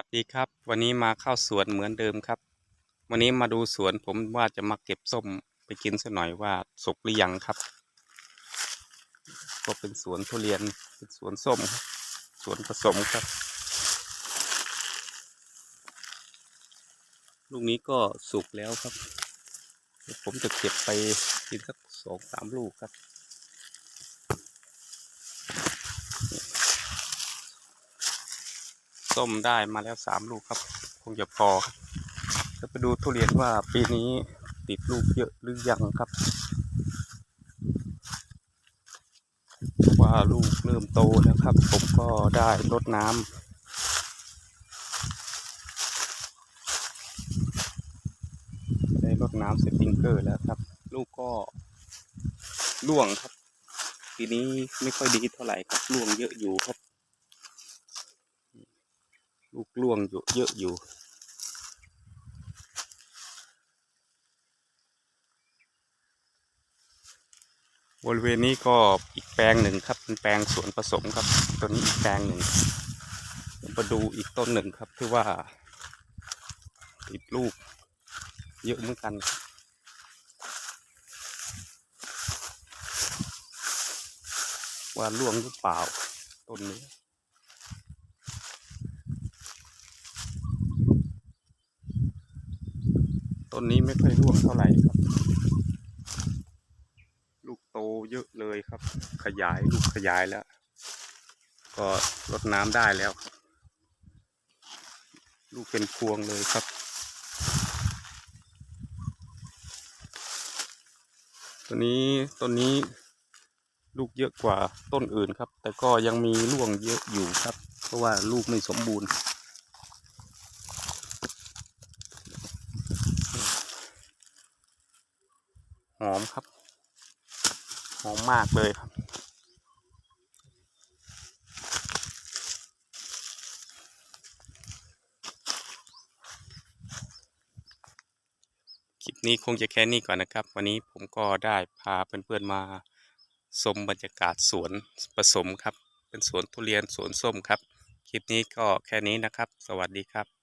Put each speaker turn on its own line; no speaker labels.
วัสดีครับ วันนี้มาเข้าสวนเหมือนเดิมครับ วันนี้มาดูสวนผมว่าจะมาเก็บส้มไปกินสักหน่อยว่าสุกหรือยังครับ ก็เป็นสวนทุเรียนเป็นสวนส้มสวนผสมครับ ลูกนี้ก็สุกแล้วครับผมจะเก็บไปกินสักสองสามลูกครับ ส้มได้มาแล้วสามลูกครับ คงจะพอครับจะไปดูทุเรียนว่าปีนี้ติดลูกเยอะหรือยังครับ ว่าลูกเริ่มโตแล้วครับ ผมก็ได้รดน้ำได้รดน้ำสปริงเกอร์แล้วครับ ลูกก็ร่วงครับปีนี้ไม่ค่อยดีเท่าไหร่ครับร่วงเยอะอยู่ครับ ลูกล่วงอยู่เยอะอยู่ บริเวณนี้ก็อีกแปลงหนึ่งครับ เป็นแปลงสวนผสมครับ ตัวนี้อีกแปลงหนึ่งมาดูอีกต้นหนึ่งครับที่ว่า ติดลูก เยอะเหมือนกันว่าล่วงหรือเปล่าต้นนี้ ต้นนี้ไม่ค่อยร่วงเท่าไหร่ครับ ลูกโตเยอะเลยครับ ขยายลูกขยายแล้ว ก็รดน้ำได้แล้วครับ ลูกเป็นพวงเลยครับตัวนี้ต้นนี้ลูกเยอะกว่าต้นอื่นครับ แต่ก็ยังมีร่วงเยอะอยู่ครับ เพราะว่าลูกไม่สมบูรณ์ หอมครับ หอมมากเลยครับ คลิปนี้คงจะแค่นี้ก่อนนะครับ วันนี้ผมก็ได้พาเพื่อนๆมาชมบรรยากาศสวนผสมครับ เป็นสวนทุเรียนสวนส้มครับ คลิปนี้ก็แค่นี้นะครับ สวัสดีครับ